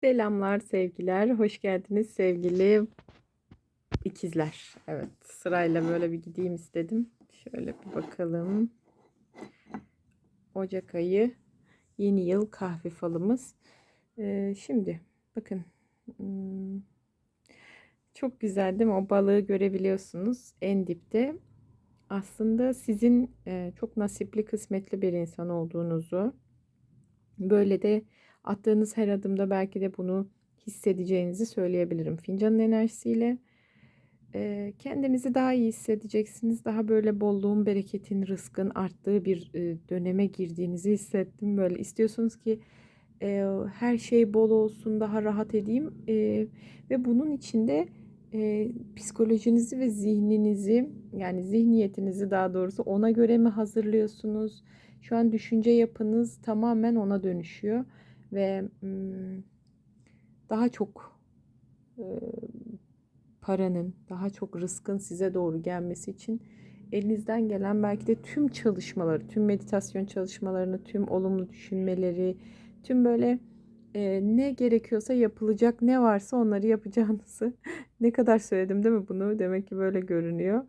Selamlar, sevgiler. Hoş geldiniz sevgili ikizler. Evet, sırayla böyle bir gideyim istedim. Şöyle bir bakalım. Ocak ayı yeni yıl kahve falımız. Ee, şimdi bakın. Hmm, çok güzel değil mi? O balığı görebiliyorsunuz en dipte. Aslında sizin e, çok nasipli, kısmetli bir insan olduğunuzu, böyle de attığınız her adımda belki de bunu hissedeceğinizi söyleyebilirim. Fincanın enerjisiyle e, kendinizi daha iyi hissedeceksiniz. Daha böyle bolluğun, bereketin, rızkın arttığı bir e, döneme girdiğinizi hissettim. Böyle istiyorsunuz ki e, her şey bol olsun, daha rahat edeyim e, ve bunun içinde e, psikolojinizi ve zihninizi yani zihniyetinizi daha doğrusu ona göre mi hazırlıyorsunuz? Şu an düşünce yapınız tamamen ona dönüşüyor ve daha çok paranın, daha çok rızkın size doğru gelmesi için elinizden gelen belki de tüm çalışmaları, tüm meditasyon çalışmalarını, tüm olumlu düşünmeleri, tüm böyle e, ne gerekiyorsa yapılacak ne varsa onları yapacağınızı ne kadar söyledim değil mi bunu? Demek ki böyle görünüyor.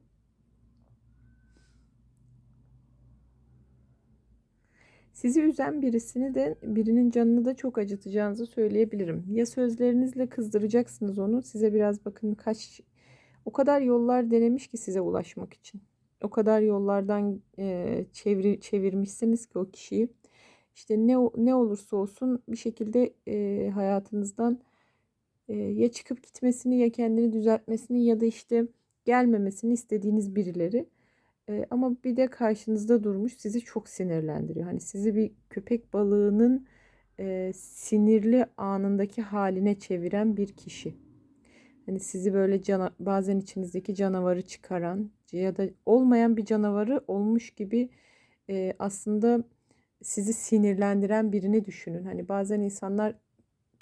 Sizi üzen birisini de birinin canını da çok acıtacağınızı söyleyebilirim. Ya sözlerinizle kızdıracaksınız onu. Size biraz bakın kaç o kadar yollar denemiş ki size ulaşmak için. O kadar yollardan e, çevir, çevirmişsiniz ki o kişiyi. İşte ne ne olursa olsun bir şekilde e, hayatınızdan e, ya çıkıp gitmesini ya kendini düzeltmesini ya da işte gelmemesini istediğiniz birileri. Ama bir de karşınızda durmuş sizi çok sinirlendiriyor. Hani sizi bir köpek balığının e, sinirli anındaki haline çeviren bir kişi. Hani sizi böyle cana, bazen içinizdeki canavarı çıkaran ya da olmayan bir canavarı olmuş gibi e, aslında sizi sinirlendiren birini düşünün. Hani bazen insanlar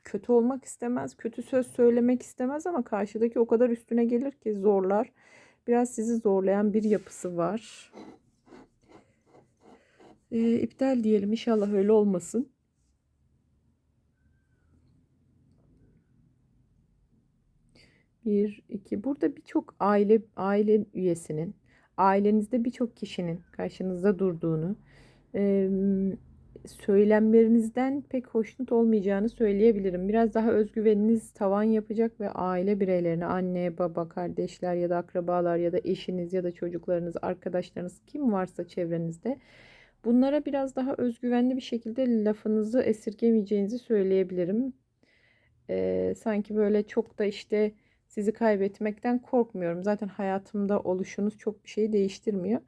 kötü olmak istemez, kötü söz söylemek istemez ama karşıdaki o kadar üstüne gelir ki zorlar. Biraz sizi zorlayan bir yapısı var. E, iptal diyelim inşallah öyle olmasın. Bir, iki. Burada birçok aile aile üyesinin, ailenizde birçok kişinin karşınızda durduğunu, e, söylemlerinizden pek hoşnut olmayacağını söyleyebilirim. Biraz daha özgüveniniz tavan yapacak ve aile bireylerine, anne, baba, kardeşler ya da akrabalar ya da eşiniz ya da çocuklarınız, arkadaşlarınız kim varsa çevrenizde bunlara biraz daha özgüvenli bir şekilde lafınızı esirgemeyeceğinizi söyleyebilirim. Ee, sanki böyle çok da işte sizi kaybetmekten korkmuyorum. Zaten hayatımda oluşunuz çok bir şey değiştirmiyor.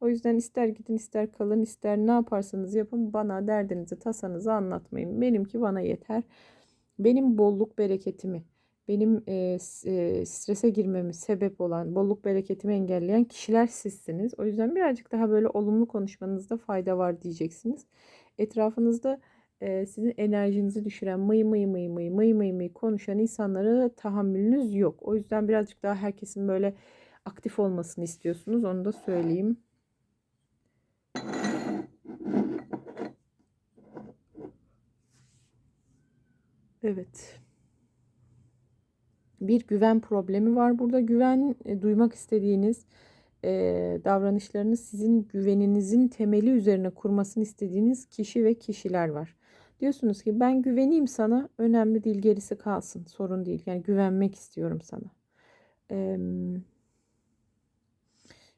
O yüzden ister gidin ister kalın ister ne yaparsanız yapın bana derdinizi tasanızı anlatmayın. Benimki bana yeter. Benim bolluk bereketimi, benim e, e, strese girmemi sebep olan, bolluk bereketimi engelleyen kişiler sizsiniz. O yüzden birazcık daha böyle olumlu konuşmanızda fayda var diyeceksiniz. Etrafınızda e, sizin enerjinizi düşüren mıy mıy mıy mıy mıy mıy mıy konuşan insanlara tahammülünüz yok. O yüzden birazcık daha herkesin böyle aktif olmasını istiyorsunuz. Onu da söyleyeyim. Evet. Bir güven problemi var burada. Güven e, duymak istediğiniz e, davranışlarınız sizin güveninizin temeli üzerine kurmasını istediğiniz kişi ve kişiler var. Diyorsunuz ki ben güveneyim sana önemli değil gerisi kalsın sorun değil. Yani güvenmek istiyorum sana. E,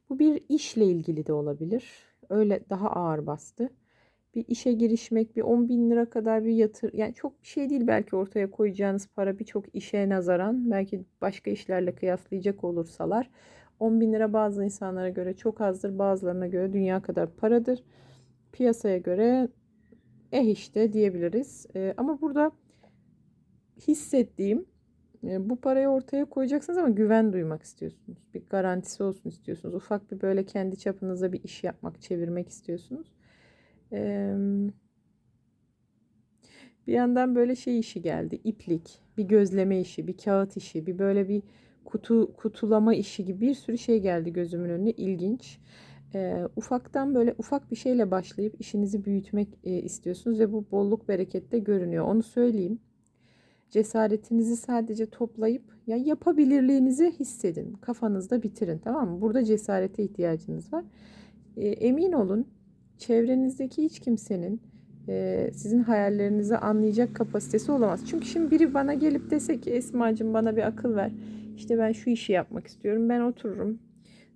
bu bir işle ilgili de olabilir. Öyle daha ağır bastı bir işe girişmek, bir 10 bin lira kadar bir yatır, yani çok bir şey değil belki ortaya koyacağınız para birçok işe nazaran, belki başka işlerle kıyaslayacak olursalar 10 bin lira bazı insanlara göre çok azdır, bazılarına göre dünya kadar paradır. Piyasaya göre eh işte diyebiliriz. E, ama burada hissettiğim bu parayı ortaya koyacaksınız ama güven duymak istiyorsunuz. Bir garantisi olsun istiyorsunuz. Ufak bir böyle kendi çapınızda bir iş yapmak, çevirmek istiyorsunuz bir yandan böyle şey işi geldi. iplik, bir gözleme işi, bir kağıt işi, bir böyle bir kutu kutulama işi gibi bir sürü şey geldi gözümün önüne. İlginç. E, ufaktan böyle ufak bir şeyle başlayıp işinizi büyütmek e, istiyorsunuz ve bu bolluk berekette görünüyor. Onu söyleyeyim. Cesaretinizi sadece toplayıp ya yapabilirliğinizi hissedin. Kafanızda bitirin tamam mı? Burada cesarete ihtiyacınız var. E, emin olun çevrenizdeki hiç kimsenin e, sizin hayallerinizi anlayacak kapasitesi olamaz. Çünkü şimdi biri bana gelip dese ki Esma'cığım bana bir akıl ver. İşte ben şu işi yapmak istiyorum. Ben otururum.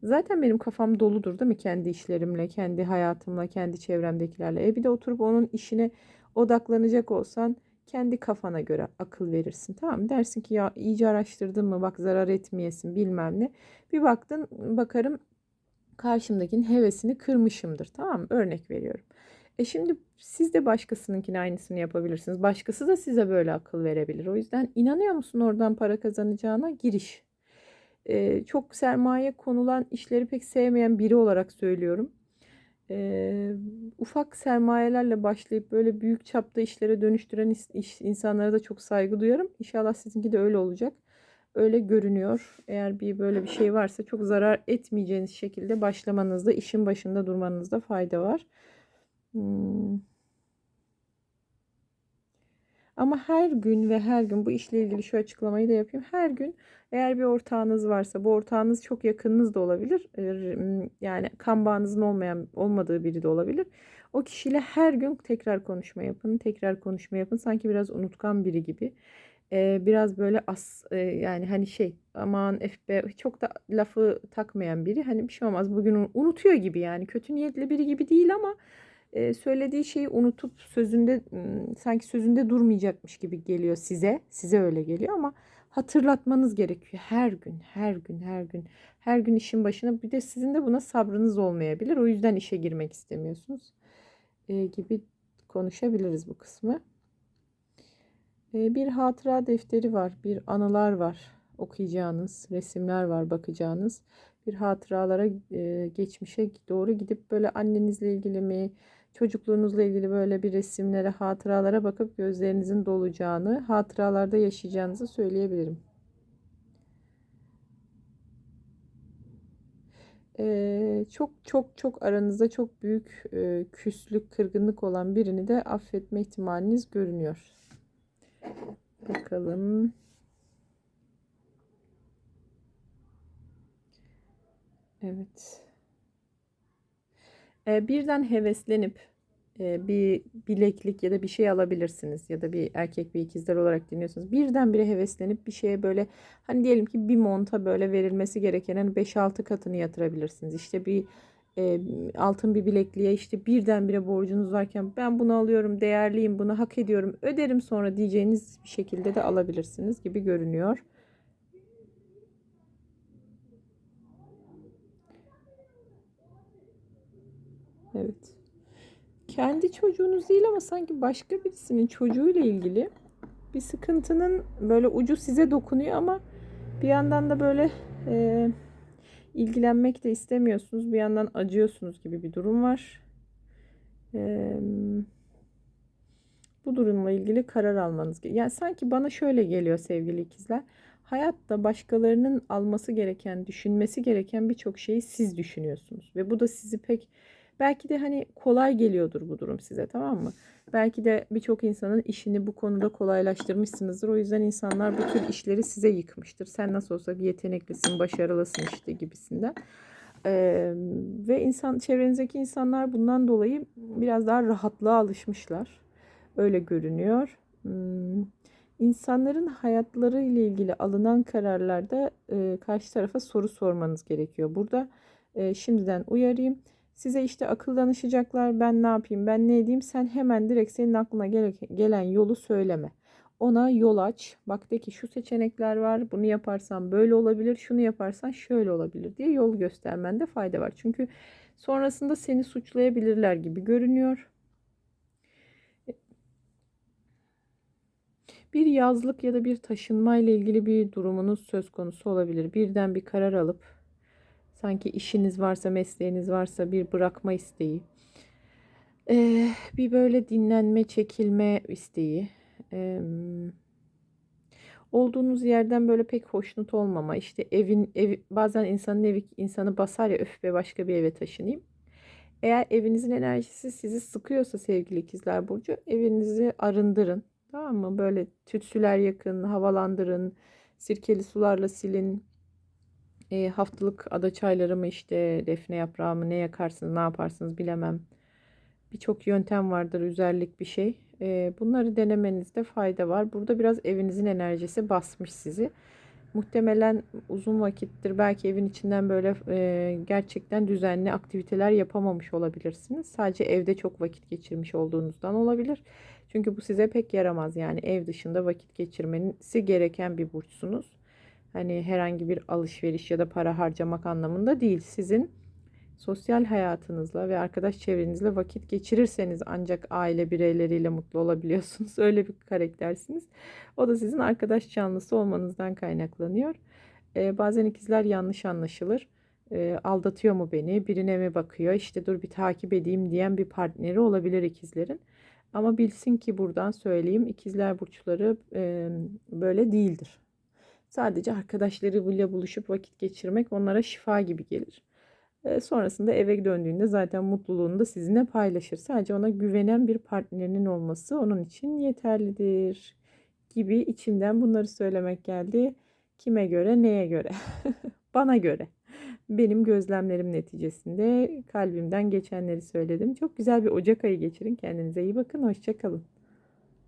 Zaten benim kafam doludur değil mi? Kendi işlerimle, kendi hayatımla, kendi çevremdekilerle. E bir de oturup onun işine odaklanacak olsan kendi kafana göre akıl verirsin. Tamam mı? Dersin ki ya iyice araştırdın mı bak zarar etmeyesin bilmem ne. Bir baktın bakarım karşımdakinin hevesini kırmışımdır. Tamam mı? Örnek veriyorum. E şimdi siz de başkasınınkine aynısını yapabilirsiniz. Başkası da size böyle akıl verebilir. O yüzden inanıyor musun oradan para kazanacağına giriş. E, çok sermaye konulan işleri pek sevmeyen biri olarak söylüyorum. E, ufak sermayelerle başlayıp böyle büyük çapta işlere dönüştüren iş, insanlara da çok saygı duyarım. İnşallah sizinki de öyle olacak. Öyle görünüyor. Eğer bir böyle bir şey varsa çok zarar etmeyeceğiniz şekilde başlamanızda, işin başında durmanızda fayda var. Hmm. Ama her gün ve her gün bu işle ilgili şu açıklamayı da yapayım. Her gün eğer bir ortağınız varsa bu ortağınız çok yakınınız da olabilir. Yani kan bağınızın olmayan olmadığı biri de olabilir. O kişiyle her gün tekrar konuşma yapın. Tekrar konuşma yapın. Sanki biraz unutkan biri gibi. Biraz böyle as yani hani şey aman FB çok da lafı takmayan biri. Hani bir şey olmaz bugün unutuyor gibi yani. Kötü niyetli biri gibi değil ama söylediği şeyi unutup sözünde sanki sözünde durmayacakmış gibi geliyor size. Size öyle geliyor ama hatırlatmanız gerekiyor her gün, her gün, her gün. Her gün işin başına bir de sizin de buna sabrınız olmayabilir. O yüzden işe girmek istemiyorsunuz gibi konuşabiliriz bu kısmı. bir hatıra defteri var, bir anılar var okuyacağınız, resimler var bakacağınız. Bir hatıralara, geçmişe doğru gidip böyle annenizle ilgili mi, çocukluğunuzla ilgili böyle bir resimlere, hatıralara bakıp gözlerinizin dolacağını, hatıralarda yaşayacağınızı söyleyebilirim. Ee, çok çok çok aranızda çok büyük e, küslük, kırgınlık olan birini de affetme ihtimaliniz görünüyor. Bakalım. Evet. Ee, birden heveslenip e, bir bileklik ya da bir şey alabilirsiniz ya da bir erkek bir ikizler olarak dinliyorsunuz. Birdenbire heveslenip bir şeye böyle hani diyelim ki bir monta böyle verilmesi gerekenin 5-6 katını yatırabilirsiniz. İşte bir e, altın bir bilekliğe işte birdenbire borcunuz varken ben bunu alıyorum değerliyim bunu hak ediyorum öderim sonra diyeceğiniz bir şekilde de alabilirsiniz gibi görünüyor. Evet. Kendi çocuğunuz değil ama sanki başka birisinin çocuğuyla ilgili bir sıkıntının böyle ucu size dokunuyor ama bir yandan da böyle e, ilgilenmek de istemiyorsunuz. Bir yandan acıyorsunuz gibi bir durum var. E, bu durumla ilgili karar almanız gerekiyor. Yani sanki bana şöyle geliyor sevgili ikizler. Hayatta başkalarının alması gereken, düşünmesi gereken birçok şeyi siz düşünüyorsunuz. Ve bu da sizi pek Belki de hani kolay geliyordur bu durum size tamam mı? Belki de birçok insanın işini bu konuda kolaylaştırmışsınızdır. O yüzden insanlar bu tür işleri size yıkmıştır. Sen nasıl olsa bir yeteneklisin, başarılısın işte gibisinden. Ee, ve insan çevrenizdeki insanlar bundan dolayı biraz daha rahatlığa alışmışlar. Öyle görünüyor. Hmm. İnsanların hayatları ile ilgili alınan kararlarda e, karşı tarafa soru sormanız gerekiyor. Burada e, şimdiden uyarayım Size işte akıl danışacaklar. Ben ne yapayım? Ben ne edeyim? Sen hemen direkt senin aklına gelen yolu söyleme. Ona yol aç. Bak de ki şu seçenekler var. Bunu yaparsan böyle olabilir. Şunu yaparsan şöyle olabilir diye yol göstermende fayda var. Çünkü sonrasında seni suçlayabilirler gibi görünüyor. Bir yazlık ya da bir taşınma ile ilgili bir durumunuz söz konusu olabilir. Birden bir karar alıp Sanki işiniz varsa, mesleğiniz varsa bir bırakma isteği. Ee, bir böyle dinlenme, çekilme isteği. Ee, olduğunuz yerden böyle pek hoşnut olmama. İşte evin ev, bazen insanın evi insanı basar ya öf be başka bir eve taşınayım. Eğer evinizin enerjisi sizi sıkıyorsa sevgili ikizler burcu evinizi arındırın. Tamam mı? Böyle tütsüler yakın, havalandırın, sirkeli sularla silin. E, haftalık ada çayları mı işte defne yaprağı mı ne yakarsınız ne yaparsınız bilemem. Birçok yöntem vardır üzerlik bir şey. E, bunları denemenizde fayda var. Burada biraz evinizin enerjisi basmış sizi. Muhtemelen uzun vakittir belki evin içinden böyle e, gerçekten düzenli aktiviteler yapamamış olabilirsiniz. Sadece evde çok vakit geçirmiş olduğunuzdan olabilir. Çünkü bu size pek yaramaz. Yani ev dışında vakit geçirmenizi gereken bir burçsunuz. Hani herhangi bir alışveriş ya da para harcamak anlamında değil. Sizin sosyal hayatınızla ve arkadaş çevrenizle vakit geçirirseniz ancak aile bireyleriyle mutlu olabiliyorsunuz. Öyle bir karaktersiniz. O da sizin arkadaş canlısı olmanızdan kaynaklanıyor. Ee, bazen ikizler yanlış anlaşılır. Ee, aldatıyor mu beni? Birine mi bakıyor? İşte dur bir takip edeyim diyen bir partneri olabilir ikizlerin. Ama bilsin ki buradan söyleyeyim ikizler burçları e, böyle değildir. Sadece arkadaşlarıyla buluşup vakit geçirmek onlara şifa gibi gelir. E, sonrasında eve döndüğünde zaten mutluluğunu da sizinle paylaşır. Sadece ona güvenen bir partnerinin olması onun için yeterlidir gibi içimden bunları söylemek geldi. Kime göre, neye göre? Bana göre. Benim gözlemlerim neticesinde kalbimden geçenleri söyledim. Çok güzel bir Ocak ayı geçirin. Kendinize iyi bakın. Hoşçakalın.